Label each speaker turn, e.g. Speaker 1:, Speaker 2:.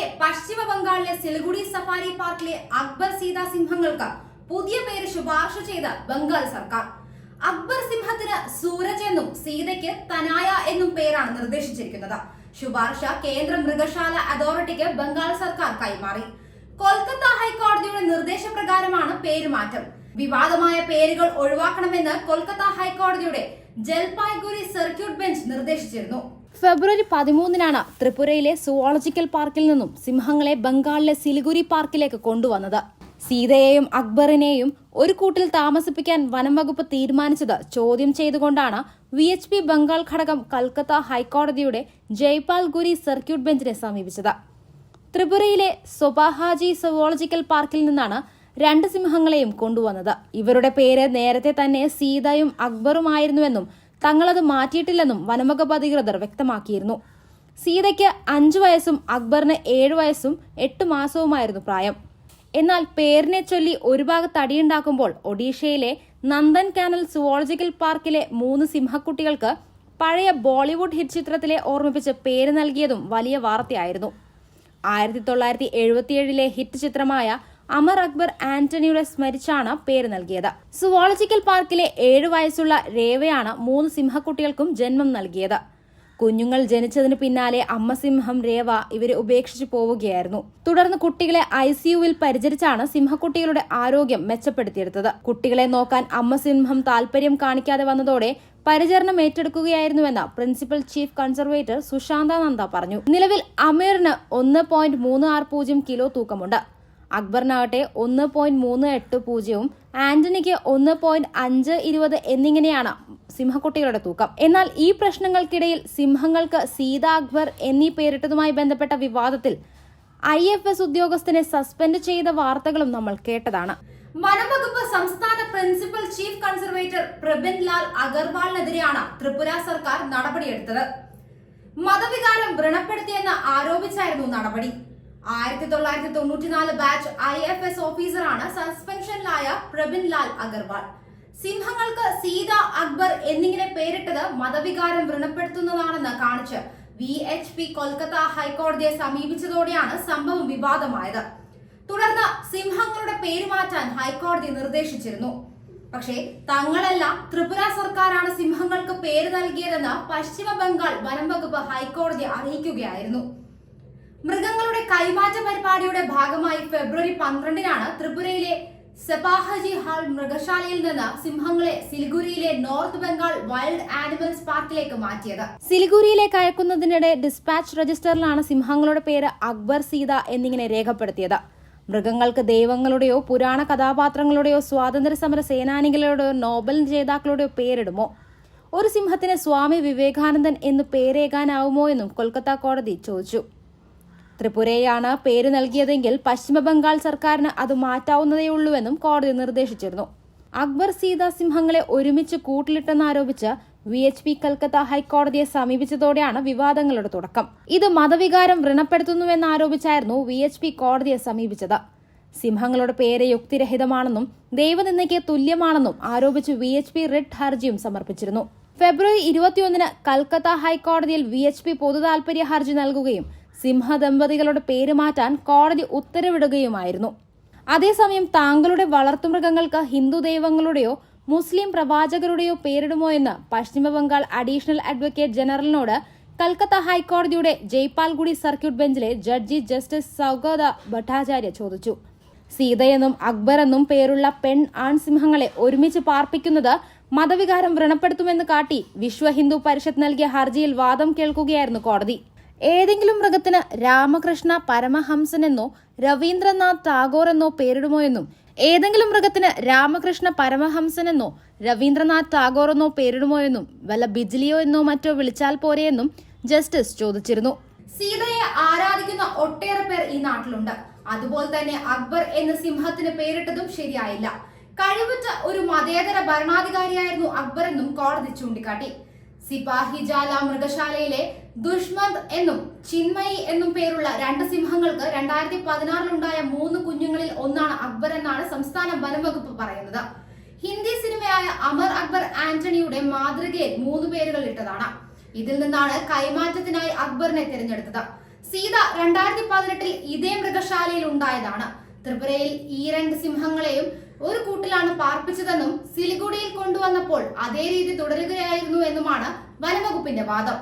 Speaker 1: അതുപോലെ പശ്ചിമ ബംഗാളിലെ സിലിഗുഡി സഫാരി പാർക്കിലെ അക്ബർ സീത സിംഹങ്ങൾക്ക് പുതിയ പേര് ശുപാർശ ചെയ്ത ബംഗാൾ സർക്കാർ. അക്ബർ സിംഹത്തിന് സൂരജ് എന്നും സീതയ്ക്ക് തനായ എന്നും പേരാണ് നിർദ്ദേശിച്ചിരിക്കുന്നത്. ശുപാർശ കേന്ദ്ര മൃഗശാല അതോറിറ്റിക്ക് ബംഗാൾ സർക്കാർ കൈമാറി. കൊൽക്കത്ത ഹൈക്കോടതിയുടെ നിർദ്ദേശപ്രകാരമാണ് പേരുമാറ്റം. വിവാദമായ പേരുകൾ ഒഴിവാക്കണമെന്ന് കൊൽക്കത്ത ഹൈക്കോടതിയുടെ ജൽപായ്ഗുരി സർക്യൂട്ട് ബെഞ്ച് നിർദ്ദേശിച്ചിരുന്നു.
Speaker 2: ഫെബ്രുവരി പതിമൂന്നിനാണ് ത്രിപുരയിലെ സുവോളജിക്കൽ പാർക്കിൽ നിന്നും സിംഹങ്ങളെ ബംഗാളിലെ സിലിഗുരി പാർക്കിലേക്ക് കൊണ്ടുവന്നത്. സീതയെയും അക്ബറിനെയും ഒരു കൂട്ടിൽ താമസിപ്പിക്കാൻ വനം വകുപ്പ് തീരുമാനിച്ചത് ചോദ്യം ചെയ്തുകൊണ്ടാണ് വി എച്ച് പി ബംഗാൾ ഘടകം കൽക്കത്ത ഹൈക്കോടതിയുടെ ജയ്പാൽ ഗുരി സർക്യൂട്ട് ബെഞ്ചിനെ സമീപിച്ചത്. ത്രിപുരയിലെ സൊബാഹാജി സുവോളജിക്കൽ പാർക്കിൽ നിന്നാണ് രണ്ട് സിംഹങ്ങളെയും കൊണ്ടുവന്നത്. ഇവരുടെ പേര് നേരത്തെ തന്നെ സീതയും അക്ബറുമായിരുന്നുവെന്നും തങ്ങളത് മാറ്റിയിട്ടില്ലെന്നും വനംവകുപ്പ് അധികൃതർ വ്യക്തമാക്കിയിരുന്നു. സീതയ്ക്ക് അഞ്ചു വയസ്സും അക്ബറിന് ഏഴു വയസ്സും എട്ട് മാസവുമായിരുന്നു പ്രായം. എന്നാൽ പേരിനെ ചൊല്ലി ഒരു ഭാഗത്ത് അടിയുണ്ടാക്കുമ്പോൾ ഒഡീഷയിലെ നന്ദൻ കാനൽ സുവോളജിക്കൽ പാർക്കിലെ മൂന്ന് സിംഹക്കുട്ടികൾക്ക് പഴയ ബോളിവുഡ് ഹിറ്റ് ചിത്രത്തിലെ ഓർമ്മിപ്പിച്ച് പേര് നൽകിയതും വലിയ വാർത്തയായിരുന്നു. ആയിരത്തി തൊള്ളായിരത്തി എഴുപത്തിയേഴിലെ ഹിറ്റ് ചിത്രമായ അമർ അക്ബർ ആന്റണിയുടെ സ്മരിച്ചാണ് പേര് നൽകിയത്. സുവോളജിക്കൽ പാർക്കിലെ ഏഴു വയസ്സുള്ള രേവയാണ് മൂന്ന് സിംഹക്കുട്ടികൾക്കും ജന്മം നൽകിയത്. കുഞ്ഞുങ്ങൾ ജനിച്ചതിന് പിന്നാലെ അമ്മ സിംഹം രേവ ഇവരെ ഉപേക്ഷിച്ചു പോവുകയായിരുന്നു. തുടർന്ന് കുട്ടികളെ ഐ സിയുവിൽ പരിചരിച്ചാണ് സിംഹക്കുട്ടികളുടെ ആരോഗ്യം മെച്ചപ്പെടുത്തിയെടുത്തത്. കുട്ടികളെ നോക്കാൻ അമ്മ സിംഹം താല്പര്യം കാണിക്കാതെ വന്നതോടെ പരിചരണം ഏറ്റെടുക്കുകയായിരുന്നുവെന്ന് principal chief conservator Sushanta Nanda പറഞ്ഞു. നിലവിൽ അമീറിന് ഒന്ന് പോയിന്റ് മൂന്ന് ആറ് പൂജ്യം കിലോ തൂക്കമുണ്ട്. അക്ബറിനാകട്ടെ ഒന്ന് പോയിന്റ് മൂന്ന് എട്ട് പൂജ്യവും ആന്റണിക്ക് ഒന്ന് പോയിന്റ് അഞ്ച് ഇരുപത് എന്നിങ്ങനെയാണ് സിംഹക്കുട്ടികളുടെ തൂക്കം. എന്നാൽ ഈ പ്രശ്നങ്ങൾക്കിടയിൽ സിംഹങ്ങൾക്ക് സീത അക്ബർ എന്നീ പേരിട്ടതുമായി ബന്ധപ്പെട്ട വിവാദത്തിൽ ഐ എഫ് എസ് ഉദ്യോഗസ്ഥനെ സസ്പെൻഡ് ചെയ്ത വാർത്തകളും നമ്മൾ കേട്ടതാണ്.
Speaker 1: വനംവകുപ്പ് സംസ്ഥാന principal chief conservator Prabin Lal അഗർവാളിനെതിരെയാണ് Tripura സർക്കാർ നടപടിയെടുത്തത്. മതവികാരം വ്രണപ്പെടുത്തിയെന്ന് ആരോപിച്ചായിരുന്നു നടപടി. ആയിരത്തി തൊള്ളായിരത്തി തൊണ്ണൂറ്റിനാല് ബാച്ച് ഐ എഫ് എസ് ഓഫീസറാണ് സസ്പെൻഷനിലായ പ്രബിൻ ലാൽ അഗർവാൾ. സിംഹങ്ങൾക്ക് സീത അക്ബർ എന്നിങ്ങനെ പേരിട്ടത് മതവികാരം വ്രണപ്പെടുത്തുന്നതാണെന്ന് കാണിച്ച് വി എച്ച് പി കൊൽക്കത്ത ഹൈക്കോടതിയെ സമീപിച്ചതോടെയാണ് സംഭവം വിവാദമായത്. തുടർന്ന് സിംഹങ്ങളുടെ പേര് മാറ്റാൻ ഹൈക്കോടതി നിർദ്ദേശിച്ചിരുന്നു. പക്ഷേ തങ്ങളല്ല ത്രിപുര സർക്കാരാണ് സിംഹങ്ങൾക്ക് പേര് നൽകിയതെന്ന് പശ്ചിമ ബംഗാൾ വനം വകുപ്പ് ഹൈക്കോടതി അറിയിക്കുകയായിരുന്നു. മൃഗങ്ങളുടെ കൈമാറ്റ പരിപാടിയുടെ ഭാഗമായി ഫെബ്രുവരി പന്ത്രണ്ടിനാണ് ത്രിപുരയിലെ സെപാഹജി ഹാൾ മൃഗശാലയിൽ നിന്ന് സിംഹങ്ങളെ സിലിഗുരിയിലെ നോർത്ത് ബംഗാൾ വൈൽഡ് ആനിമൽസ് പാർക്കിലേക്ക് മാറ്റിയത്.
Speaker 2: സിലിഗുരിയിലേക്ക് അയക്കുന്നതിനിടെ ഡിസ്പാച്ച് രജിസ്റ്ററിലാണ് സിംഹങ്ങളുടെ പേര് അക്ബർ സീത എന്നിങ്ങനെ രേഖപ്പെടുത്തിയത്. മൃഗങ്ങൾക്ക് ദൈവങ്ങളുടെയോ പുരാണ കഥാപാത്രങ്ങളുടെയോ സ്വാതന്ത്ര്യ സമര സേനാനികളുടെയോ നോബൽ ജേതാക്കളുടെയോ പേരിടുമോ? ഒരു സിംഹത്തിന് സ്വാമി വിവേകാനന്ദൻ എന്ന് പേരേകാനാവുമോ എന്നും കൊൽക്കത്ത കോടതി ചോദിച്ചു. ത്രിപുരയാണ് പേര് നൽകിയതെങ്കിൽ പശ്ചിമ ബംഗാൾ സർക്കാരിന് അത് മാറ്റാവുന്നതേയുള്ളൂവെന്നും കോടതി നിർദ്ദേശിച്ചിരുന്നു. അക്ബർ സീതാ സിംഹങ്ങളെ ഒരുമിച്ച് കൂട്ടിലിട്ടെന്നാരോപിച്ച് വി എച്ച് പി കൽക്കത്ത ഹൈക്കോടതിയെ സമീപിച്ചതോടെയാണ് വിവാദങ്ങളുടെ തുടക്കം. ഇത് മതവികാരം വ്രണപ്പെടുത്തുന്നുവെന്നാരോപിച്ചായിരുന്നു വി എച്ച് പി കോടതിയെ സമീപിച്ചത്. സിംഹങ്ങളുടെ പേര് യുക്തിരഹിതമാണെന്നും ദൈവനിന്ദയ്ക്ക് തുല്യമാണെന്നും ആരോപിച്ച് വി എച്ച് പി റിട്ട് ഹർജിയും സമർപ്പിച്ചിരുന്നു. ഫെബ്രുവരി ഇരുപത്തിയൊന്നിന് കൽക്കത്ത ഹൈക്കോടതിയിൽ വി എച്ച് പി പൊതുതാൽപര്യ ഹർജി നൽകുകയും സിംഹ ദമ്പതികളുടെ പേര് മാറ്റാൻ കോടതി ഉത്തരവിടുകയുമായിരുന്നു. അതേസമയം താങ്കളുടെ വളർത്തുമൃഗങ്ങൾക്ക് ഹിന്ദു ദൈവങ്ങളുടെയോ മുസ്ലിം പ്രവാചകരുടെയോ പേരിടുമോ എന്ന് പശ്ചിമബംഗാൾ അഡീഷണൽ അഡ്വക്കേറ്റ് ജനറലിനോട് കൽക്കത്ത ഹൈക്കോടതിയുടെ ജയ്പാൽഗുഡി സർക്യൂട്ട് ബെഞ്ചിലെ ജഡ്ജി ജസ്റ്റിസ് സൗഗത ഭട്ടാചാര്യ ചോദിച്ചു. സീതയെന്നും അക്ബർ എന്നും പേരുള്ള പെൺ ആൺസിംഹങ്ങളെ ഒരുമിച്ച് പാർപ്പിക്കുന്നത് മതവികാരം വ്രണപ്പെടുത്തുമെന്ന് കാട്ടി വിശ്വ ഹിന്ദു പരിഷത്ത് നൽകിയ ഹർജിയിൽ വാദം കേൾക്കുകയായിരുന്നു കോടതി. ഏതെങ്കിലും മൃഗത്തിന് രാമകൃഷ്ണ പരമഹംസനെന്നോ രവീന്ദ്രനാഥ് ടാഗോർ എന്നോ പേരിടുമോ എന്നും ഏതെങ്കിലും മൃഗത്തിന് രാമകൃഷ്ണ പരമഹംസനെന്നോ രവീന്ദ്രനാഥ് ടാഗോർ എന്നോ പേരിടുമോ എന്നും വല്ല ബിജ്ലിയോ എന്നോ മറ്റോ വിളിച്ചാൽ പോരെയെന്നും ജസ്റ്റിസ് ചോദിച്ചിരുന്നു.
Speaker 1: സീതയെ ആരാധിക്കുന്ന ഒട്ടേറെ പേർ ഈ നാട്ടിലുണ്ട്. അതുപോലെ തന്നെ അക്ബർ എന്ന സിംഹത്തിന് പേരിട്ടതും ശരിയായില്ല. കഴിവുറ്റ ഒരു മതേതര ഭരണാധികാരിയായിരുന്നു അക്ബർ എന്നും കോടതി ചൂണ്ടിക്കാട്ടി. സിപാഹി ജാല മൃഗശാലയിലെ ദുഷ്മന്ത് എന്നും ചിന്മയി എന്നും പേരുള്ള രണ്ട് സിംഹങ്ങൾക്ക് രണ്ടായിരത്തി പതിനാറിലുണ്ടായ മൂന്ന് കുഞ്ഞുങ്ങളിൽ ഒന്നാണ് അക്ബർ എന്നാണ് സംസ്ഥാന വനംവകുപ്പ് പറയുന്നത്. ഹിന്ദി സിനിമയായ അമർ അക്ബർ ആന്റണിയുടെ മാതൃകയിൽ മൂന്ന് പേരുകൾ ഇട്ടതാണ്. ഇതിൽ നിന്നാണ് കൈമാറ്റത്തിനായി അക്ബറിനെ തിരഞ്ഞെടുത്തത്. സീത രണ്ടായിരത്തി പതിനെട്ടിൽ ഇതേ മൃഗശാലയിൽ ഉണ്ടായതാണ്. ത്രിപുരയിൽ ഈ രണ്ട് സിംഹങ്ങളെയും ഒരു കൂട്ടിലാണ് പാർപ്പിച്ചതെന്നും സിലിഗുഡിയിൽ കൊണ്ടുവന്നപ്പോൾ അതേ രീതി തുടരുകയായിരുന്നു എന്നുമാണ് വനംവകുപ്പിന്റെ വാദം.